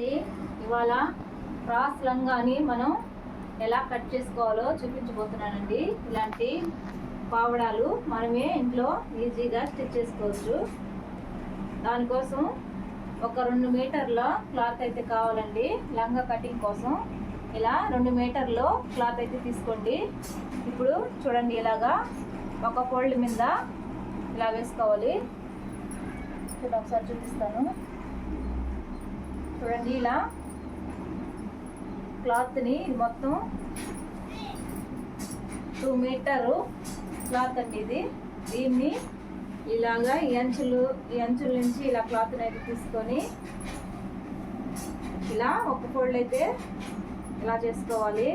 చూడండి ఇవాళ క్రాస్ లంగాని మనం ఎలా కట్ చేసుకోవాలో చూపించబోతున్నానండి. ఇలాంటి పావడాలు మనమే ఇంట్లో ఈజీగా స్టిచ్ చేసుకోవచ్చు. దానికోసం ఒక రెండు మీటర్ల క్లాత్ అయితే కావాలండి. లంగా కటింగ్ కోసం ఇలా రెండు మీటర్లు క్లాత్ అయితే తీసుకోండి. ఇప్పుడు చూడండి ఇలాగా ఒక ఫోల్డ్ మీద ఇలా వేసుకోవాలి. చూడండి ఒకసారి చూపిస్తాను. చూడండి ఇలా. క్లాత్ని ఇది మొత్తం టూ మీటరు క్లాత్ అండి ఇది. దీన్ని ఇలాగా ఈ అంచులు ఈ అంచుల నుంచి ఇలా క్లాత్ని అయితే తీసుకొని ఇలా ఒక ఫోల్డ్ అయితే ఇలా చేసుకోవాలి.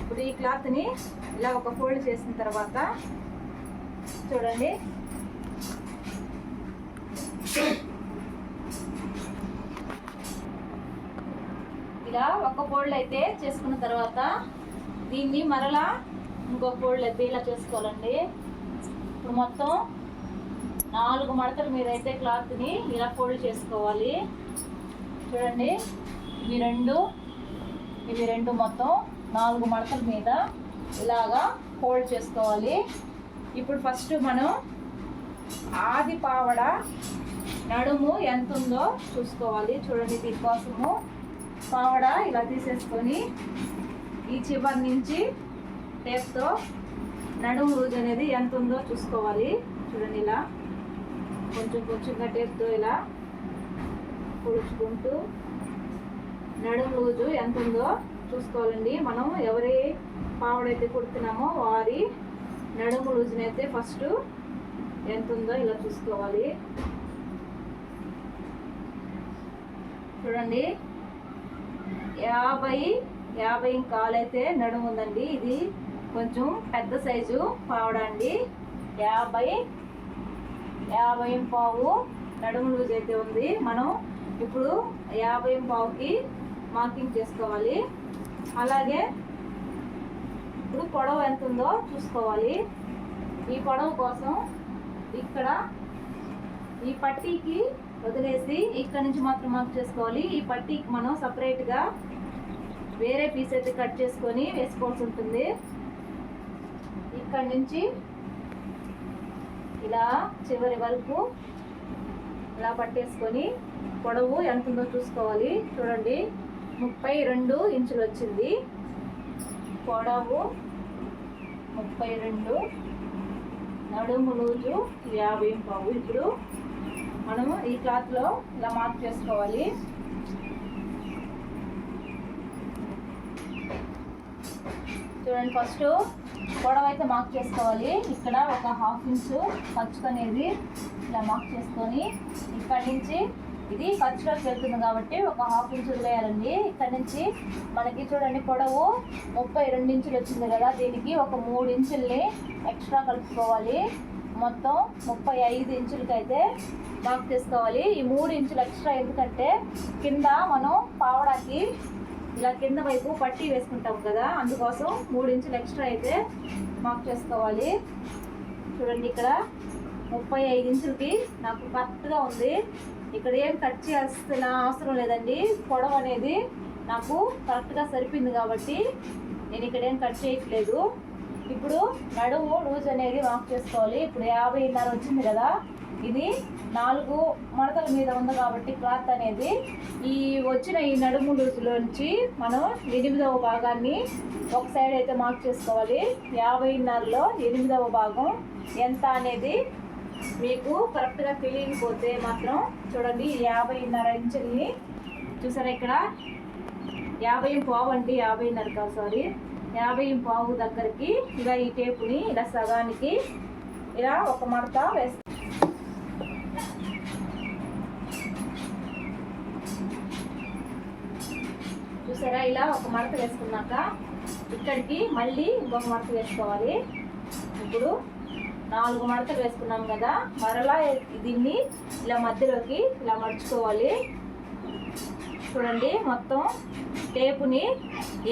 ఇప్పుడు ఈ క్లాత్ని ఇలా ఒక ఫోల్డ్ చేసిన తర్వాత చూడండి. ఇలా ఒక ఫోల్డ్ అయితే చేసుకున్న తర్వాత దీన్ని మరలా ఇంకో ఫోల్డ్ అయితే ఇలా చేసుకోవాలండి. ఇప్పుడు మొత్తం నాలుగు మడతలు మీరైతే క్లాత్ని ఇలా ఫోల్డ్ చేసుకోవాలి. చూడండి ఇవి రెండు ఇవి రెండు మొత్తం నాలుగు మడతల మీద ఇలాగా ఫోల్డ్ చేసుకోవాలి. ఇప్పుడు ఫస్ట్ మనం ఆది పావడ నడుము ఎంత ఉందో చూసుకోవాలి. చూడండి దీనికోసము పావడ ఇలా తీసేసుకొని ఈ చివరి నుంచి టేప్తో నడుము లూజ్ అనేది ఎంత ఉందో చూసుకోవాలి. చూడండి ఇలా కొంచెం కొంచెంగా టేప్తో ఇలా పొడుచుకుంటూ నడుము లూజు ఎంత ఉందో చూసుకోవాలండి. మనం ఎవరి పావడైతే కుడుతున్నామో వారి నడుము లూజునైతే ఫస్ట్ ఎంత ఉందో ఇలా చూసుకోవాలి. చూడండి. యాభై యాభై కాలైతే నడుము ఉందండి. ఇది కొంచెం పెద్ద సైజు పావడ అండి. యాభై యాభై పావు నడుము లూజ్ అయితే ఉంది. మనం ఇప్పుడు యాభై పావుకి మార్కింగ్ చేసుకోవాలి. అలాగే ఇప్పుడు పొడవు ఎంత ఉందో చూసుకోవాలి. ఈ పొడవు కోసం ఇక్కడ ఈ పట్టీకి వదిలేసి ఇక్కడ నుంచి మాత్రం మార్క్ చేసుకోవాలి. ఈ పట్టీకి మనం సపరేట్గా వేరే పీస్ అయితే కట్ చేసుకొని వేసుకోవాల్సి ఉంటుంది. ఇక్కడ నుంచి ఇలా చివరి వరకు ఇలా పట్టేసుకొని పొడవు ఎంత ఉందో చూసుకోవాలి. చూడండి ముప్పై రెండు ఇంచులు వచ్చింది. పొడవు ముప్పై రెండు నడుము లూజు యాభై పావు. ఇప్పుడు మనము ఈ క్లాత్లో ఇలా మార్క్ చేసుకోవాలి. చూడండి ఫస్ట్ పొడవు అయితే మార్క్ చేసుకోవాలి. ఇక్కడ ఒక హాఫ్ ఇంచు ఖర్చు అనేది ఇలా మార్క్ చేసుకొని ఇక్కడ నుంచి ఇది ఖర్చులోకి వెళ్తుంది కాబట్టి ఒక హాఫ్ ఇంచ్ వదిలేయాలండి. ఇక్కడ నుంచి మనకి చూడండి పొడవు ముప్పై రెండు ఇంచులు వచ్చింది కదా. దీనికి ఒక మూడు ఇంచుల్ని ఎక్స్ట్రా కలుపుకోవాలి. మొత్తం ముప్పై ఐదు ఇంచులకైతే మార్క్ చేసుకోవాలి ఈ మూడు ఇంచులు ఎక్స్ట్రా ఎందుకంటే కింద మనం పావడానికి ఇలా కింద వైపు పట్టీ వేసుకుంటాం కదా అందుకోసం మూడు ఇంచులు ఎక్స్ట్రా అయితే మార్క్ చేసుకోవాలి. చూడండి ఇక్కడ ముప్పై ఐదు ఇంచులకి నాకు కరెక్ట్గా ఉంది. ఇక్కడ ఏం కట్ చేయాల్సిన అవసరం లేదండి. పొడవు అనేది నాకు కరెక్ట్గా సరిపోయింది కాబట్టి నేను ఇక్కడ ఏం కట్ చేయట్లేదు. ఇప్పుడు నడుము లూజ్ అనేది మార్క్ చేసుకోవాలి. ఇప్పుడు యాభైన్నర వచ్చింది కదా ఇది నాలుగు మడతల మీద ఉంది కాబట్టి క్లాత్ అనేది ఈ వచ్చిన ఈ నడుము లూజులోంచి మనం ఎనిమిదవ భాగాన్ని ఒక సైడ్ అయితే మార్క్ చేసుకోవాలి. యాభైన్నరలో ఎనిమిదవ భాగం ఎంత అనేది మీకు కరెక్ట్గా తెలియకపోతే మాత్రం చూడండి యాభైన్నర ఇంచుల్ని చూసారా ఇక్కడ? యాభై పోవండి యాభైన్నర కాదు సారీ యాభై పావు దగ్గరికి ఇలా ఈ టేపుని ఇలా సగానికి ఇలా ఒక మడత వేస్తాం చూసారా? ఇలా ఒక మడత వేసుకున్నాక ఇక్కడికి మళ్ళీ ఇంకొక మడత వేసుకోవాలి. ఇప్పుడు నాలుగు మడతలు వేసుకున్నాం కదా. మరలా దీన్ని ఇలా మధ్యలోకి ఇలా మడుచుకోవాలి. చూడండి మొత్తం టేపుని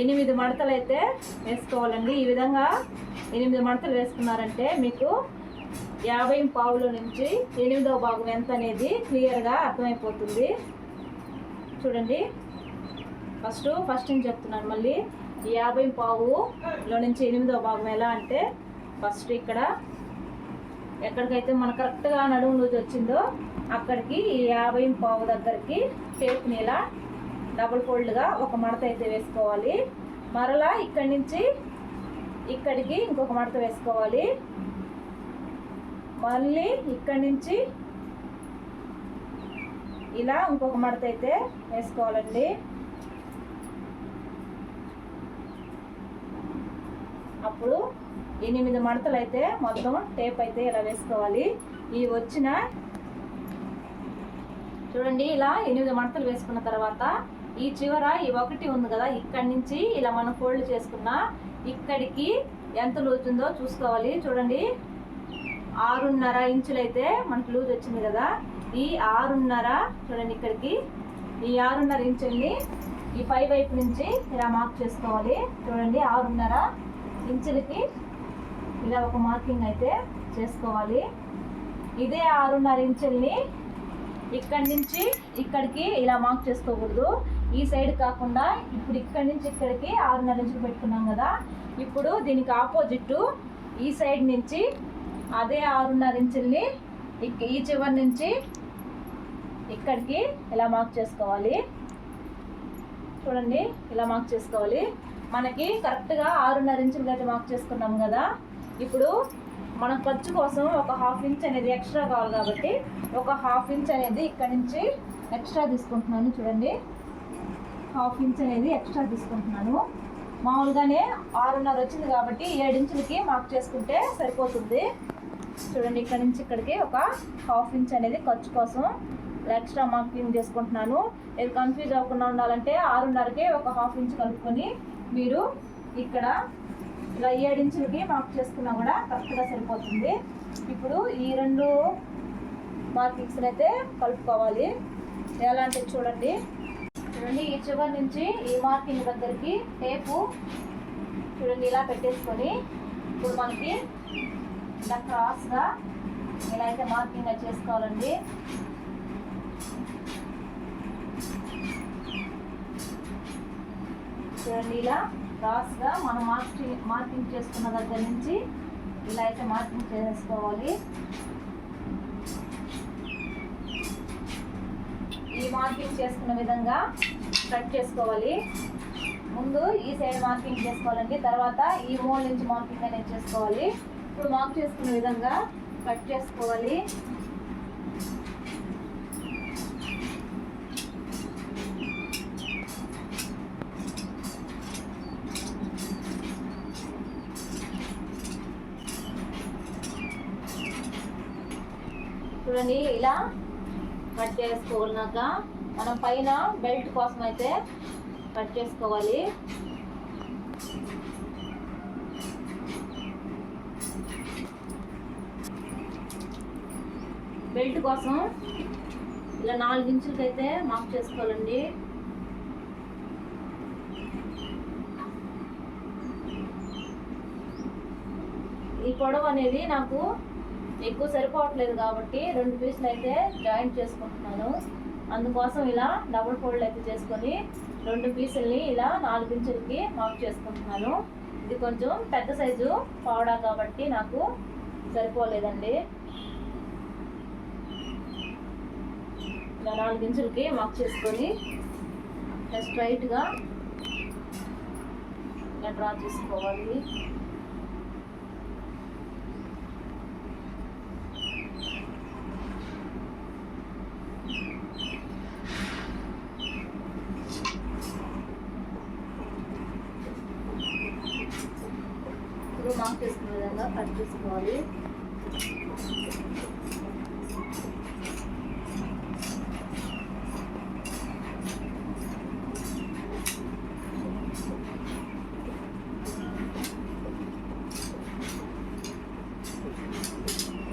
ఎనిమిది మడతలు అయితే వేసుకోవాలండి. ఈ విధంగా ఎనిమిది మడతలు వేసుకున్నారంటే మీకు యాభై పావుల నుంచి ఎనిమిదవ భాగం ఎంత అనేది క్లియర్గా అర్థమైపోతుంది. చూడండి ఫస్ట్ ఫస్ట్ నేను చెప్తున్నాను మళ్ళీ. యాభై పావులో నుంచి ఎనిమిదవ భాగం ఎలా అంటే ఫస్ట్ ఇక్కడ ఎక్కడికైతే మన కరెక్ట్గా నడుము లూజ్ వచ్చిందో అక్కడికి ఈ యాభై పావు దగ్గరికి టేప్ని ఇలా డబుల్ ఫోల్డ్గా ఒక మడత అయితే వేసుకోవాలి. మరలా ఇక్కడి నుంచి ఇక్కడికి ఇంకొక మడత వేసుకోవాలి. మళ్ళీ ఇక్కడి నుంచి ఇలా ఇంకొక మడత అయితే వేసుకోవాలండి. అప్పుడు ఎనిమిది మడతలు అయితే మొత్తం టేప్ అయితే ఇలా వేసుకోవాలి. ఈ వచ్చిన చూడండి ఇలా ఎనిమిది మడతలు వేసుకున్న తర్వాత ఈ చివర ఈ ఒకటి ఉంది కదా ఇక్కడి నుంచి ఇలా మనం ఫోల్డ్ చేసుకున్న ఇక్కడికి ఎంత లూజ్ ఉందో చూసుకోవాలి. చూడండి ఆరున్నర ఇంచులు అయితే లూజ్ వచ్చింది కదా. ఈ ఆరున్నర చూడండి ఇక్కడికి ఈ ఆరున్నర ఇంచుల్ని ఈ పై వైపు నుంచి ఇలా మార్క్ చేసుకోవాలి. చూడండి ఆరున్నర ఇంచులకి ఇలా ఒక మార్కింగ్ అయితే చేసుకోవాలి. ఇదే ఆరున్నర ఇంచుల్ని ఇక్కడి నుంచి ఇక్కడికి ఇలా మార్క్ చేసుకోకూడదు. ఈ సైడ్ కాకుండా ఇప్పుడు ఇక్కడి నుంచి ఇక్కడికి ఆరున్నర ఇంచులు పెట్టుకున్నాం కదా. ఇప్పుడు దీనికి ఆపోజిట్ ఈ సైడ్ నుంచి అదే ఆరున్నర ఇంచుల్ని ఈ చివరి నుంచి ఇక్కడికి ఇలా మార్క్ చేసుకోవాలి. చూడండి ఇలా మార్క్ చేసుకోవాలి. మనకి కరెక్ట్గా ఆరున్నర ఇంచులు అయితే మార్క్ చేసుకున్నాం కదా. ఇప్పుడు మనం ఖర్చు కోసం ఒక హాఫ్ ఇంచ్ అనేది ఎక్స్ట్రా కావాలి కాబట్టి ఒక హాఫ్ ఇంచ్ అనేది ఇక్కడ నుంచి ఎక్స్ట్రా తీసుకుంటున్నాను చూడండి. హాఫ్ ఇంచ్ అనేది ఎక్స్ట్రా తీసుకుంటున్నాను. మామూలుగానే ఆరున్నర వచ్చింది కాబట్టి ఏడు ఇంచులకి మార్క్ చేసుకుంటే సరిపోతుంది. చూడండి ఇక్కడ నుంచి ఇక్కడికి ఒక హాఫ్ ఇంచ్ అనేది ఖర్చు కోసం ఎక్స్ట్రా మార్కింగ్ చేసుకుంటున్నాను. ఇది కన్ఫ్యూజ్ అవ్వకుండా ఉండాలంటే ఆరున్నరకే ఒక హాఫ్ ఇంచ్ కలుపుకొని మీరు ఇక్కడ ఇలా ఏడు ఇంచులకి మార్క్ చేసుకున్నా కూడా కరెక్ట్గా సరిపోతుంది. ఇప్పుడు ఈ రెండు మార్కింగ్స్ని అయితే కలుపుకోవాలి. ఎలా అంటే చూడండి. చూడండి ఈ చివరి నుంచి ఈ మార్కింగ్ దగ్గరికి టేపు చూడండి ఇలా పెట్టేసుకొని ఇప్పుడు మనకి ఇలా క్రాస్గా ఇలా అయితే మార్కింగ్ చేసుకోవాలండి. చూడండి ఇలా క్రాస్గా మనం మార్కింగ్ మార్కింగ్ చేసుకున్న దగ్గర నుంచి ఇలా అయితే మార్కింగ్ చేసుకోవాలి. ఈ మార్కింగ్ చేసుకున్న విధంగా కట్ చేసుకోవాలి. ముందు ఈ సైడ్ మార్కింగ్ చేసుకోవాలండి. తర్వాత ఈ మోల్ నుంచి మార్కింగ్ అనేది చేసుకోవాలి. ఇప్పుడు మార్క్ చేసుకున్న విధంగా కట్ చేసుకోవాలి. చూడండి ఇలా కట్ చేసుకున్నాక మనం పైన బెల్ట్ కోసం అయితే కట్ చేసుకోవాలి. బెల్ట్ కోసం ఇలా నాలుగు ఇంచులకి అయితే మార్క్ చేసుకోవాలండి. ఈ పొడవు అనేది నాకు ఎక్కువ సరిపోవట్లేదు కాబట్టి రెండు పీసులు అయితే జాయింట్ చేసుకుంటున్నాను. అందుకోసం ఇలా డబుల్ ఫోల్డ్ అయితే చేసుకొని రెండు పీసుల్ని ఇలా నాలుగు ఇంచులకి మార్క్ చేసుకుంటున్నాను. ఇది కొంచెం పెద్ద సైజు పావడా కాబట్టి నాకు సరిపోలేదండి. ఇలా నాలుగు ఇంచులకి మార్క్ చేసుకొని స్ట్రైట్గా ఇలా డ్రా చేసుకోవాలి ఇప్పుడు మార్క్ చేసుకునే విధంగా కట్ చేసుకోవాలి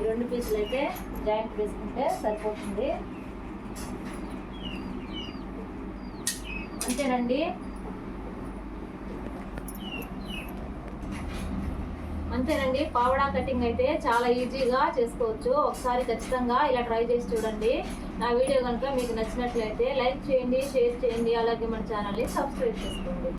రెండు పీసులు అయితే జాయింట్ వేసుకుంటే సరిపోతుంది. అంతేనండి. అంతేనండి పావడా కటింగ్ అయితే చాలా ఈజీగా చేసుకోవచ్చు. ఒకసారి ఖచ్చితంగా ఇలా ట్రై చేసి చూడండి. నా వీడియో కనుక మీకు నచ్చినట్లయితే లైక్ చేయండి షేర్ చేయండి. అలాగే మన ఛానల్ని సబ్స్క్రైబ్ చేసుకోండి.